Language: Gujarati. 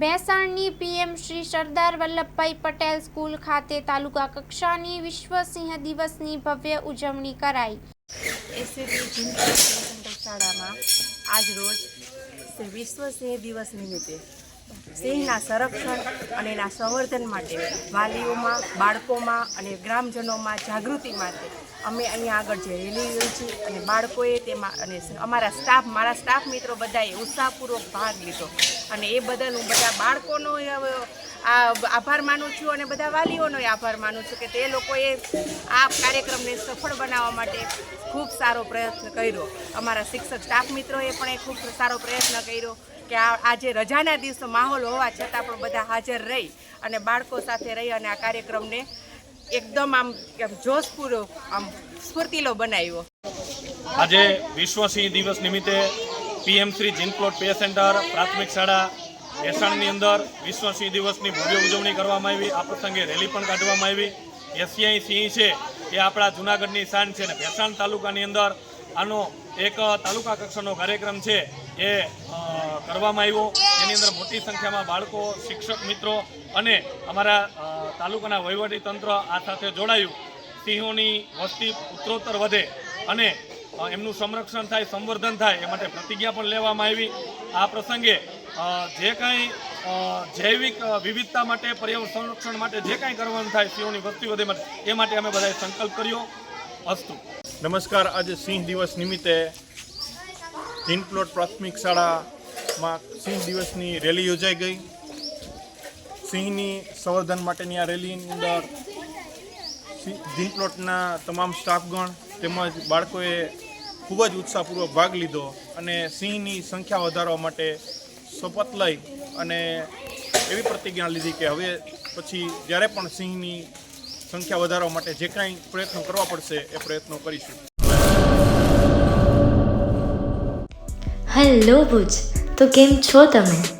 ભેસાણની પીએમ શ્રી સરદાર વલ્લભભાઈ પટેલ સ્કૂલ ખાતે તાલુકા કક્ષાની વિશ્વ સિંહ દિવસની ભવ્ય ઉજવણી કરાઈ. એસએપી શાળામાં આજ રોજ શ્રી વિશ્વ સિંહ દિવસ નિમિત્તે સિંહના સંરક્ષણ અને એના સંવર્ધન માટે વાલીઓમાં, બાળકોમાં અને ગ્રામજનોમાં જાગૃતિ માટે અમે અહીંયા આગળ જે રેલી યોજી અને બાળકોએ તેમાં અને અમારા સ્ટાફ મારા સ્ટાફ મિત્રો બધાએ ઉત્સાહપૂર્વક ભાગ લીધો. અને એ બદલ હું બધા બાળકોનો આભાર માનું છું અને બધા વાલીઓનો આભાર માનું છું કે તે લોકોએ આ કાર્યક્રમને સફળ બનાવવા માટે ખૂબ સારો પ્રયત્ન કર્યો. અમારા શિક્ષક સ્ટાફ મિત્રોએ પણ એ ખૂબ સારો પ્રયત્ન કર્યો કે આજે રજાના દિવસો માહોલ હોવા છતાં પણ બધા હાજર રહી અને બાળકો સાથે રહી અને આ કાર્યક્રમને એકદમ આમ જોશ પૂરો આમ સ્ફૂર્તિલો બનાવ્યો. આજે વિશ્વ સિંહ દિવસ નિમિત્તે PM Shri Jinplot pay center પ્રાથમિક શાળા એસાણની અંદર વિશ્વ સિંહ દિવસની ભવ્ય ઉજવણી કરવામાં આવી. આ પ્રસંગે રેલી પણ કાઢવામાં આવી. એશિયાઈ સિંહ છે, એ આપણા જૂનાગઢની શાન છે અને ભેસાણ તાલુકાની અંદર આનો એક તાલુકા કક્ષાનો કાર્યક્રમ છે એ કરવામાં આવ્યો. એની અંદર મોટી સંખ્યામાં બાળકો, શિક્ષક મિત્રો અને અમારા તાલુકાના વહીવટી તંત્ર આ સાથે જોડાયું. સિંહોની વસ્તી ઉત્તરોત્તર વધે અને એમનું સંરક્ષણ થાય, સંવર્ધન થાય એ માટે પ્રતિજ્ઞા પણ લેવામાં આવી. આ પ્રસંગે જે કાંઈ જૈવિક વિવિધતા માટે, પર્યાવરણ સંરક્ષણ માટે જે કાંઈ કરવાનું થાય સિંહોની વસ્તી વધે માટે, એ માટે અમે બધાએ સંકલ્પ કર્યો. અસ્તુ. નમસ્કાર. આજે સિંહ દિવસ નિમિત્તે જીનપ્લોટ પ્રાથમિક શાળામાં સિંહ દિવસની રેલી યોજાઈ ગઈ. સિંહની સંવર્ધન માટેની આ રેલીની અંદર જીનપ્લોટના તમામ સ્ટાફગણ તેમજ બાળકોએ ખૂબ જ ઉત્સાહપૂર્વક ભાગ લીધો અને સિંહની સંખ્યા વધારવા માટે શપથ લઈ અને એવી પ્રતિજ્ઞા લીધી કે હવે પછી જ્યારે પણ સિંહની સંખ્યા વધારવા માટે જે કાંઈ પ્રયત્નો કરવા પડશે એ પ્રયત્નો કરીશું. હેલો ભુજ. તો કેમ છો તમે?